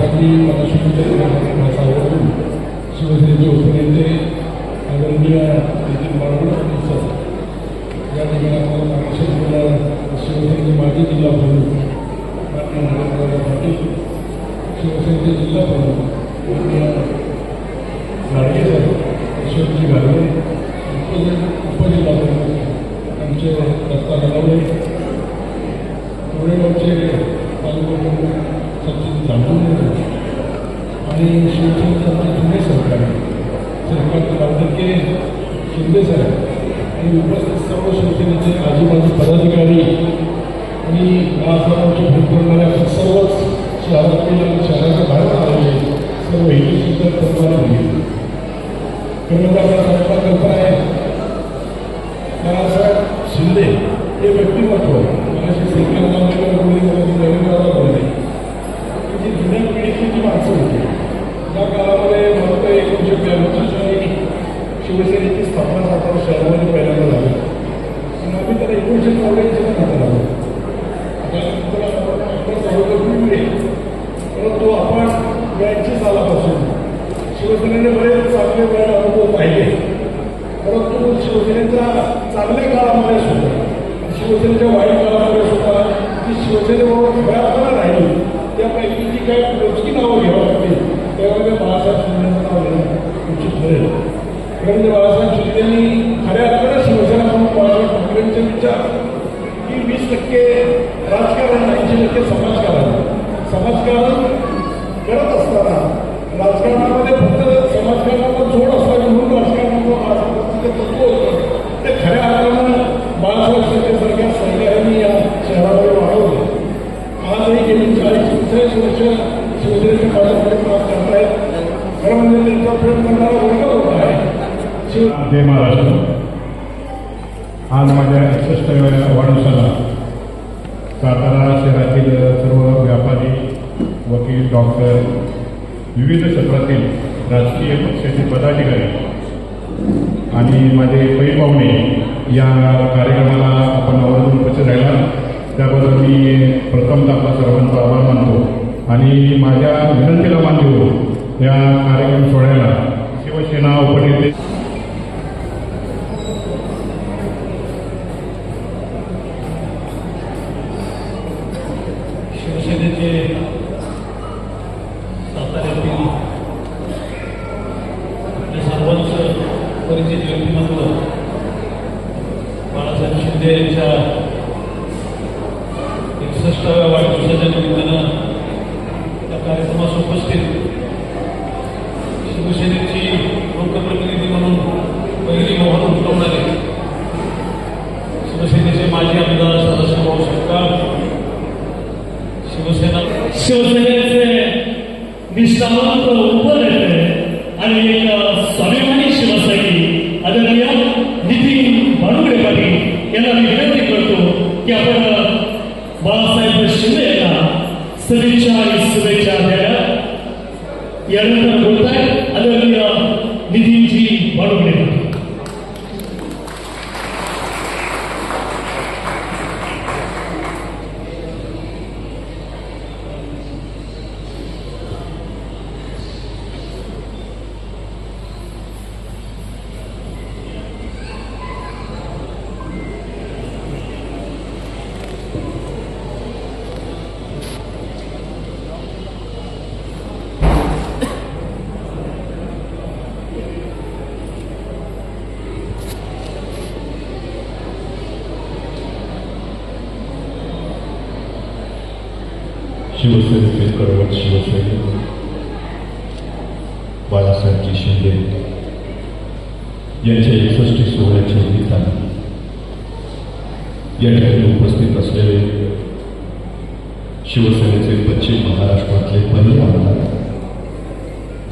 कार्यक्रमासाठी मला शुभेच्छा माझा आवडून शिवसेनेचे उपनेते आदरणीय नितीन बाळगुण सर. या ठिकाणी आपल्याला मार्गदर्शन केलं शिवसेनेचे माजी जिल्हा प्रमुख माननीय नरेंद्रभाऊ पाटील शिवसेनेचे जिल्हा प्रमुख माननीय गाडगे साहेब यशवंतजी गाडगे उपजिल्हा प्रमुख आमचे दत्ता नलवडे कोरेगावचे तालुका प्रमुख सचिन जांभूळ आणि शिवसेनेचे आमचे जुने सहकारी श्रीकांत गावडके शिंदे साहेब आणि उपस्थित सर्व शिवसेनेचे आजूबाजू पदाधिकारी आणि गावाचे भेट करणारे आपण सर्वच शहरातील आणि शहराच्या बाहेर आलेले सर्व हिंदू करणारे मुली खरं तर आपल्या सर्वांना कल्पना आहे बाळासाहेब शिंदे हे व्यक्तिमत्व मनाशी सरकार बोलले जी जुन्या पिढीची जी माणसं होती त्या काळामध्ये मला एकोणीसशे साली शिवसेनेची स्थापना सातारा शहरामध्ये पहिल्यांदा झाली आणि आम्ही त्याला एकोणीसशे चौऱ्याऐंशीला नंतर आलो त्यानंतर आपण चौदा पिढी परंतु आपण ब्याऐंशी सालापासून शिवसेनेने बरेच चांगले वेळ अनुभव पाहिले. परंतु शिवसेनेच्या चांगल्या काळामध्ये सुद्धा शिवसेनेच्या वाईट काळामध्ये सुद्धा ती शिवसेनेबरोबर खऱ्या अर्थानं राहिली त्यापैकी जी काही मोजकी नावं घ्यावं लागते त्यामध्ये बाळासाहेब शिंदेचं नाव घेणं उचित ठरेल. कारण बाळासाहेब शिंदेनी खऱ्या अर्थानं शिवसेना म्हणून बाळासाहेब ठाकरेंचे विचार की वीस टक्के राजकारण ऐंशी टक्के समाजकारण. समाजकारण करत असताना राजकारणामध्ये वर्ष शिवसेनेचे माझ्याकडे काम करत खरं म्हणजे त्यांचा प्रयोग करणारा वर्ग होता आहे. शिव महाराष्ट्र आज माझ्या एकसष्टव्या वाढदिवसाला सातारा शहरातील सर्व व्यापारी वकील डॉक्टर विविध क्षेत्रातील राजकीय पक्षाचे पदाधिकारी आणि माझे पै पाहुणे या कार्यक्रमाला आपण आवर्जून उपस्थित राहिला. त्याबद्दल मी प्रथमतः आपला सर्वांचा आभार मानतो. आणि माझ्या विनंतीला मान देऊन या कार्यक्रम सोहळ्याला. शिवसेना उपनेते शिवसेनेचे साताऱ्यातील आपल्या सर्वांच परिचित व्यक्तिमत्व बाळासाहेब शिंदे यांच्या एकसष्टाव्या वाढदिवसाच्या निमित्तानं कार्यक्रमास उपस्थित शिवसेनेची लोकप्रतिनिधी म्हणून पहिली मोहर उमटवणारे शिवसेनेचे माजी आमदार सदाशिवभाऊ शकता शिवसेना शिवसेनेचे निष्ठावंत उपनेते आणि एक स्वाभिमानी शिवसैनिक आदरणीय नितीन भानुडे पाटील यांना विनंती करतो की आपण சிறைச்சாலை சிறைச்சாலை எழுந்தர் கொடுத்த அதற்கு शिवसेनेचे कडवट शिवसैनिक बाळासाहेबजी शिंदे यांच्या एकसष्टी सोहळ्याच्या निमित्तानं या ठिकाणी उपस्थित असलेले शिवसेनेचे पश्चिम महाराष्ट्रातले पहिले आमदार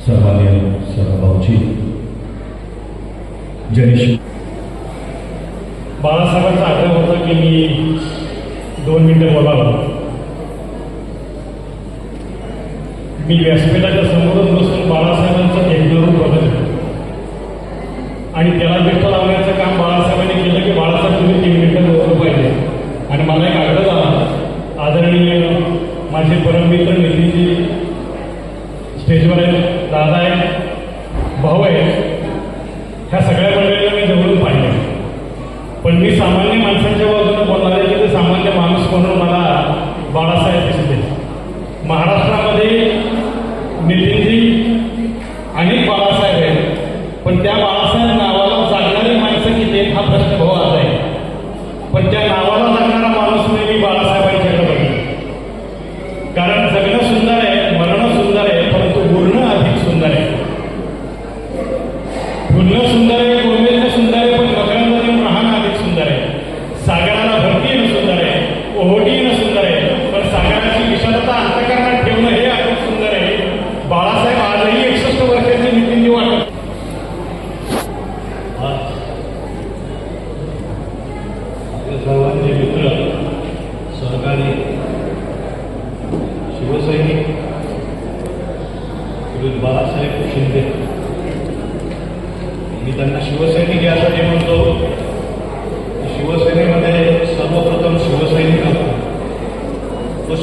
सन्मान्य सदाभाऊजी ज्यांनी शिव बाळासाहेबांचा आग्रह होता की मी दोन मिनिटं बोलावं मी व्यासपीठाच्या समोरच बसून बाळासाहेबांचं एक बघत आणि त्याला विष्ठ लावण्याचं काम बाळासाहेबांनी केलं की बाळासाहेब तुम्ही तीन मिनिटं बोलू पाहिजे. आणि मला एक आग्रह झाला. आदरणीय माझे परममित्र नितीनजी स्टेजवर आहेत दादा आहेत भाऊ आहेत ह्या सगळ्या मंडळीला मी जवळून पाहिले पण मी सामान्य माणसांच्या बाजूने बोलणार आहे की ते सामान्य माणूस म्हणून मला बाळासाहेब दिसते महाराष्ट्रामध्ये नितीनजी अनेक बाळासाहेब आहेत पण त्या बाळासाहेब नावाला जागणारी माणसं किती आहेत हा प्रश्न भाऊ आज आहे पण त्या नावाला जागणारा माणूस म्हणजे मी बाळासाहेबांच्याकडे बघितलं कारण जगणं सुंदर आहे मरणं सुंदर आहे परंतु बोलणं अधिक सुंदर आहे बोलणं सुंदर आहे बोलणं सुंदर आहे पण मकरांमध्ये राहणं अधिक सुंदर आहे सागराला भरती येणं सुंदर आहे ओहोटी येणं सुंदर आहे पण सागराची विशालता अंतकरणात ठेवणं हे अधिक सुंदर आहे बाळासाहेब आजही एकसष्ट वर्षाचे नितीन वाटत आपल्या सर्वांचे मित्र सहकारी शिवसैनिक श्री बाळासाहेब शिंदे मी त्यांना शिवसैनिक यासाठी म्हणतो की शिवसेनेमध्ये सर्वप्रथम शिवसैनिक असतो तो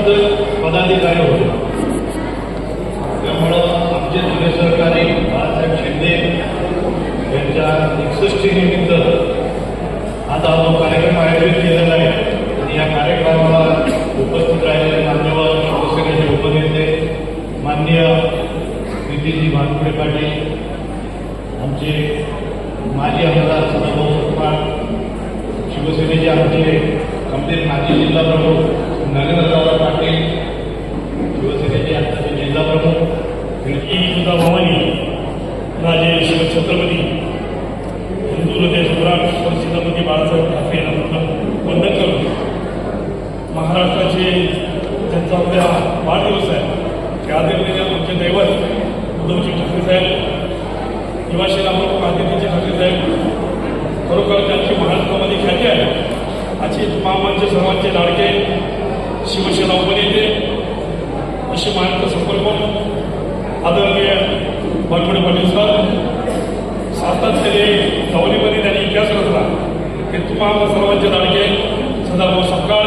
शिवसैनिकाचा पदाधिकारी होतो. त्यामुळं आमचे जुने सहकारी बाळासाहेब शिंदे यांच्या एकसष्टी निमित्त आज हा जो कार्यक्रम आयोजित केलेला आहे आणि या कार्यक्रमाला उपस्थित राहिलेले मान्यवर शिवसेनेचे उपनेते माननीय नितीनजी भानपुरे पाटील आमचे माजी आमदार सदाभाऊ सत्पाळ शिवसेनेचे आमचे कमतेर माजी जिल्हा प्रमुख नरेंद्रदादा पाटील शिवसेनेचे आताचे जिल्हा प्रमुख ही सुद्धा भवानी राजे शिवछत्रपती हिंदू हृदय सम्राट छत्रपती बाळासाहेब ठाकरे यांना प्रथम वंदन करून महाराष्ट्राचे ज्यांचा आपल्या वाढदिवस आहे त्या आदरणीय आमचे दैवत उद्धवजी ठाकरे साहेब किंवा शिलाप्रमुख आदित्यजी ठाकरे साहेब खरोखर त्यांची महाराष्ट्रामध्ये ख्याती आहे. अशी महामानचे सर्वांचे लाडके शिवसेना उपनेते असे महाराष्ट्र संपर्क आदरणीय वानखडे पाटील सर सातत्याने जावलीमध्ये त्यांनी इतिहास रचला. की तुम्हाला सर्वांचे लाडके सदाभाऊ सपकाळ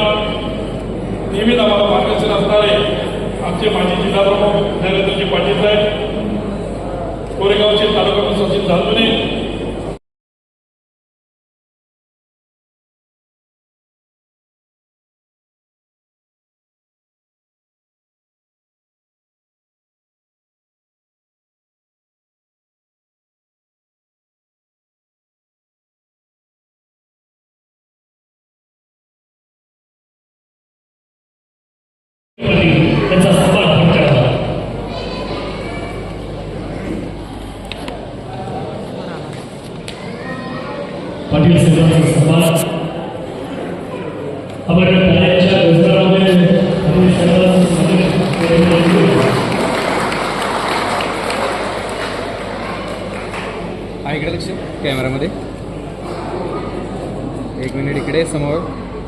नेहमीच आम्हाला मार्गदर्शन असणारे आमचे माजी जिल्हा प्रमुख नरेंद्रजी पाटील साहेब कोरेगावचे तालुका सचिन धालुने त्यांचा सहभाग पाटील साहेबांचा सहभाग आपण कार्याच्या रोजगारामध्ये आपण सर्वांचं स्वागत करू. हा इकडे लक्ष कॅमेरामध्ये एक मिनिट इकडे समोर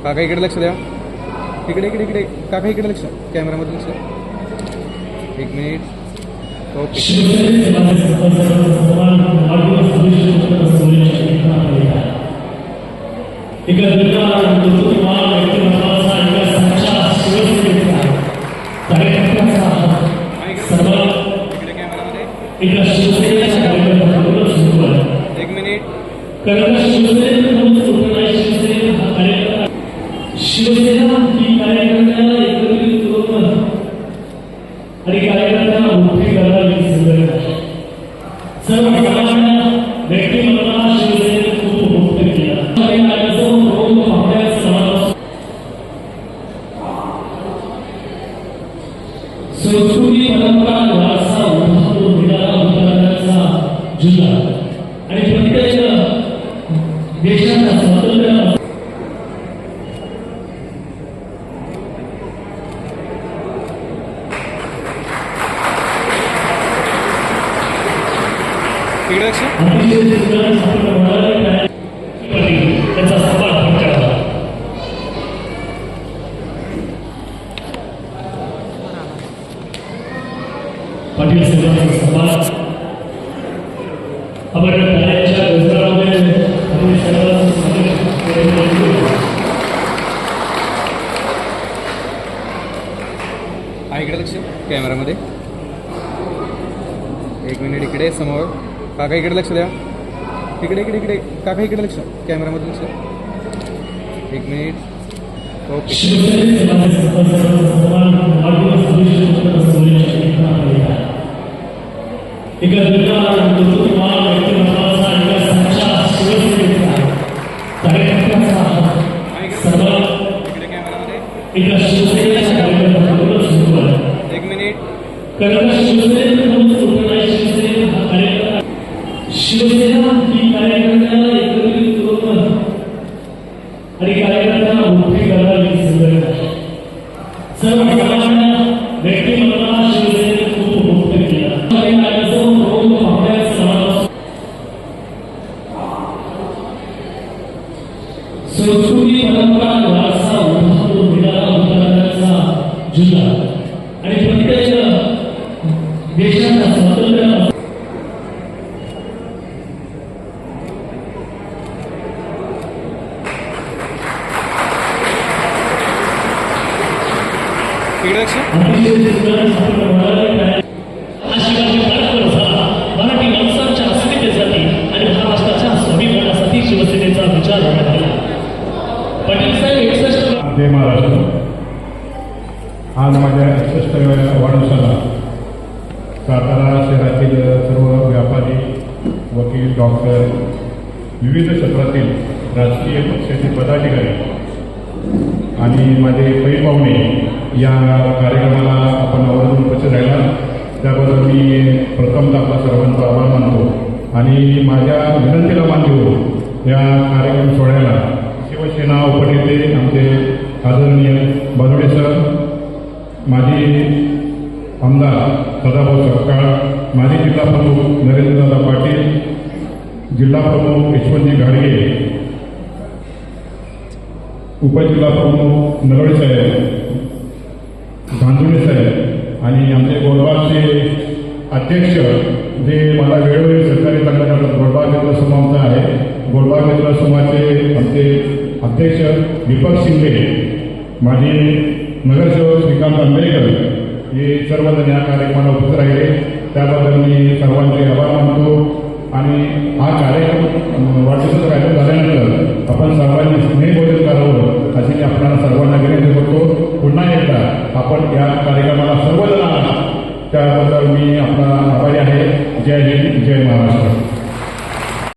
काका इकडे लक्ष द्या इकडे इकडे इकडे काका इकडे लक्ष कॅमेरामध्ये लक्ष एक मिनिट ओके माझे सर्वांचा पाटील साहेबांचा आपण रोजगारामध्ये इकडे लक्ष. कॅमेरामध्ये एक मिनिट इकडे समोर. काका इकडे लक्ष द्या. इकडे इकडे इकडे. काका इकडे लक्ष कॅमेरामध्ये लक्ष एक मिनिट. ओके. मराठी माणसांच्या अस्मितेसाठी आणि महाराष्ट्राच्या स्वाभिमानासाठी शिवसेनेचा विचार एकसष्ट जय महाराष्ट्र. आज माझ्या एकसष्टाव्या वाढदिवसाला सातारा शहरातील सर्व व्यापारी वकील डॉक्टर विविध क्षेत्रातील राजकीय पक्षाचे पदाधिकारी आणि माझे पै पाहुणे या कार्यक्रमाला आपण आवर्जून उपस्थित राहिला. त्याबद्दल मी प्रथमतः आपला सर्वांचा आभार मानतो. आणि माझ्या विनंतीला मान देऊ या कार्यक्रम सोहळ्याला शिवसेना उपनेते आमचे आदरणीय बाजुडे सर माजी आमदार सदाभाऊ सपकाळ माजी जिल्हा प्रमुख नरेंद्रदादा पाटील जिल्हा प्रमुख यशवंतजी घाडगे उपजिल्हा प्रमुख नरवडे साहेब धांदुळे साहेब आणि आमचे गोलबागचे अध्यक्ष जे मला वेळोवेळी सहकार्य करण्यात आलं गोलबाग मित्र समूहाचा आहे. गोलबाग मित्र समूहाचे आमचे अध्यक्ष दीपक शिंदे माझे नगरसेवक श्रीकांत आंबेडकर हे सर्वजण या कार्यक्रमाला उपस्थित राहिले. त्याबद्दल मी सर्वांचे आभार मानतो. आणि हा कार्यक्रम अं, वाढदिवसाचा कार्यक्रम झाल्यानंतर आपण सर्वांनी स्नेहभोजन करावं अशी मी आपल्याला सर्वांना विनंती करतो. पुन्हा एकदा आपण या कार्यक्रमाला सर्वजण आला त्याबद्दल मी आपला आभारी आहे. जय हिंद जय महाराष्ट्र.